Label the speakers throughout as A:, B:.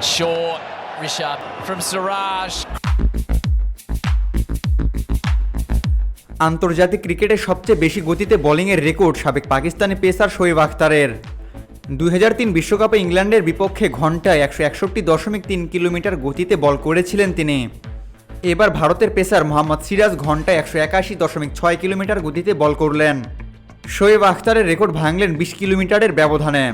A: Short, Rishabh from Siraj.
B: আন্তর্জাতিক ক্রিকেটে সবচেয়ে বেশি গতিতে বোলিংয়ের রেকর্ড সাবেক পাকিস্তানি পেসার শোয়েব আখতারের। দুই বিশ্বকাপে ইংল্যান্ডের বিপক্ষে ঘন্টায় একশো একষট্টি দশমিক তিন কিলোমিটার গতিতে বল করেছিলেন তিনি। এবার ভারতের পেসার মোহাম্মদ সিরাজ ঘন্টায় একশো একাশি দশমিক ছয় কিলোমিটার গতিতে বল করলেন। শোয়েব আখতারের রেকর্ড ভাঙলেন বিশ কিলোমিটারের ব্যবধানে।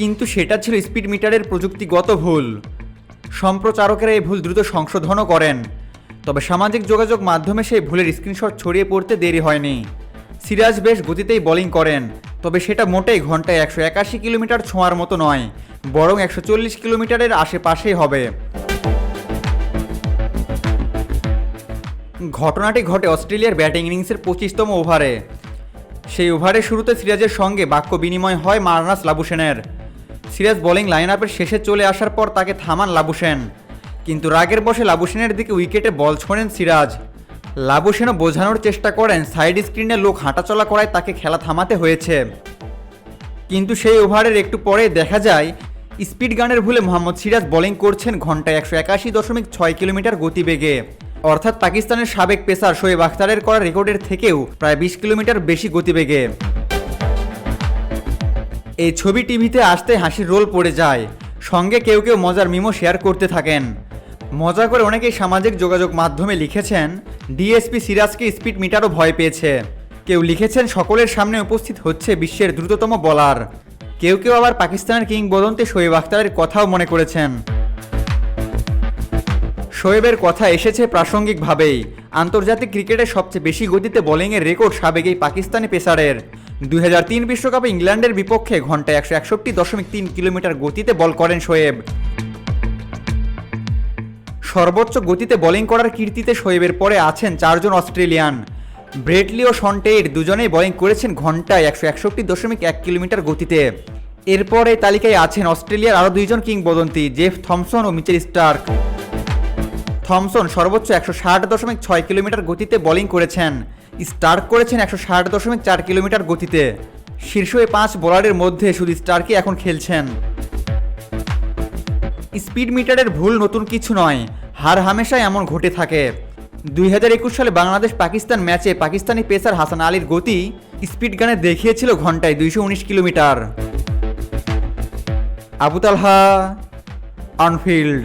B: কিন্তু সেটা ছিল স্পিড মিটারের প্রযুক্তিগত ভুল। সম্প্রচারকেরা এই ভুল দ্রুত সংশোধনও করেন। তবে সামাজিক যোগাযোগ মাধ্যমে সেই ভুলের স্ক্রিনশট ছড়িয়ে পড়তে দেরি হয়নি। সিরাজ বেশ গতিতেই বোলিং করেন, তবে সেটা মোটেই ঘন্টায় একশো একাশি কিলোমিটার ছোঁয়ার মতো নয়, বরং একশো চল্লিশ কিলোমিটারের আশেপাশেই হবে। ঘটনাটি ঘটে অস্ট্রেলিয়ার ব্যাটিং ইনিংসের পঁচিশতম ওভারে। সেই ওভারের শুরুতে সিরাজের সঙ্গে বাক্য বিনিময় হয় মারনাস লাবুসেনের সিরাজ বোলিং লাইন আপের শেষে চলে আসার পর তাকে থামান লাবুসেন কিন্তু রাগের বসে লাবুসেনের দিকে উইকেটে বল ছোঁড়েন সিরাজ। লাবুসেনও বোঝানোর চেষ্টা করেন, সাইড স্ক্রিনে লোক হাঁটাচলা করায় তাকে খেলা থামাতে হয়েছে। কিন্তু সেই ওভারের একটু পরে দেখা যায়, স্পিড গানের ভুলে মোহাম্মদ সিরাজ বোলিং করছেন ঘন্টায় একশো একাশি দশমিক ছয় কিলোমিটার গতিবেগে। অর্থাৎ পাকিস্তানের সাবেক পেসার শোয়েব আখতারের করা রেকর্ডের থেকেও প্রায় বিশ কিলোমিটার বেশি গতিবেগে। এই ছবি টিভিতে আসতে হাসির রোল পড়ে যায়। সঙ্গে কেউ কেউ মজার মিমো শেয়ার করতে থাকেন। মজা করে অনেকেই সামাজিক যোগাযোগ মাধ্যমে লিখেছেন, ডিএসপি সিরাজকে স্পিড মিটারও ভয় পেয়েছে। কেউ লিখেছেন, সকলের সামনে উপস্থিত হচ্ছে বিশ্বের দ্রুততম বলার। কেউ কেউ আবার পাকিস্তানের কিংবদন্তি শোয়েব আখতারের কথাও মনে করেছেন। শোয়েবের কথা এসেছে প্রাসঙ্গিকভাবেই। আন্তর্জাতিক ক্রিকেটে সবচেয়ে বেশি গতিতে বোলিংয়ের রেকর্ড সাবেক এই পাকিস্তানি পেসারের। দুই বিশ্বকাপে ইংল্যান্ডের বিপক্ষে ঘন্টায় একশো একষট্টি দশমিক তিন কিলোমিটার গতিতে বল করেন শোয়েব। সর্বোচ্চ গতিতে বোলিং করার কীর্তিতে শোয়েবের পরে আছেন চারজন অস্ট্রেলিয়ান। ব্রেটলি ও শন্টেইর দুজনেই বোলিং করেছেন ঘন্টায় একশো একষট্টি দশমিক এক কিলোমিটার গতিতে। এরপর এই তালিকায় আছেন অস্ট্রেলিয়ার আরও দুইজন কিংবদন্তি, জেফ থমসন ও মিচেল স্টার্ক। থমসন সর্বোচ্চ একশো ষাট দশমিক ছয় কিলোমিটার গতিতে বোলিং করেছেন। স্টার্ক করেছেন একশো ষাট দশমিক চার কিলোমিটার গতিতে। শীর্ষ পাঁচ বোলারের মধ্যে শুধু স্টার্কই এখন খেলছেন। স্পিড মিটারের ভুল নতুন কিছু নয়, হার হামেশাই এমন ঘটে থাকে। দুই হাজার একুশ সালে বাংলাদেশ পাকিস্তান ম্যাচে পাকিস্তানি পেসার হাসান আলীর গতি স্পিড গানে দেখিয়েছিল ঘন্টায় দুইশো উনিশ কিলোমিটার। আবু তালহা অনফিল্ড